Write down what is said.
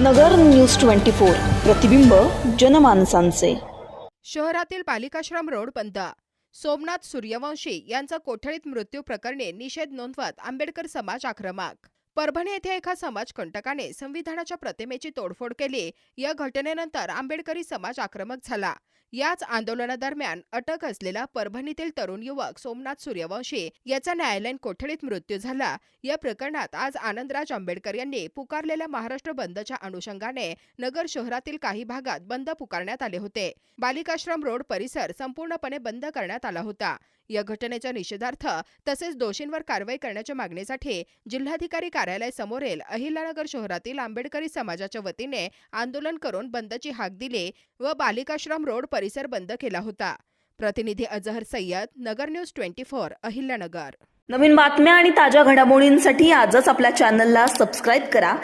नगर news twenty four. प्रतिबिंब जनमानसांचे. शहरातील पालिकाश्रम road बंद. सोमनाथ सूर्यवंशी यांचा कोठडीत मृत्यू प्रकरणी निषेध नोंदवत आंबेडकर समाज आक्रमक. परभणी येथे एका समाजकंटकाने संविधानाच्या प्रतिमेची तोडफोड केली. या घटनेनंतर आंबेडकरी समाज आक्रमक झाला. याच आंदोलनादरम्यान अटक असलेला परभणीतील तरुण युवक सोमनाथ सूर्यवंशी याचा न्यायालयीन कोठडीत मृत्यू झाला. या प्रकरणात आज आनंदराज आंबेडकर यांनी पुकारलेल्या महाराष्ट्र बंदच्या अनुषंगाने नगर शहरातील काही भागात बंद पुकारण्यात आले होते. बालिकाश्रम रोड परिसर संपूर्णपणे बंद करण्यात आला होता. या घटनेच्या निषेधार्थ तसेच दोषींवर कारवाई करण्याच्या मागणीसाठी जिल्हाधिकारी कार्यालय समोरील अहिल्यानगर शहरातील आंबेडकरी समाजाच्या वतीने आंदोलन करून बंदची हाक दिली. व बालिकाश्रम रोड परिसर बंद केला होता. प्रतिनिधी Azhar Sayyed Nagar news twenty four Ahilyanagar. नवीन बातम्या आणि ताज्या घडामोडींसाठी आजच आपल्या चॅनलला सबस्क्राईब करा.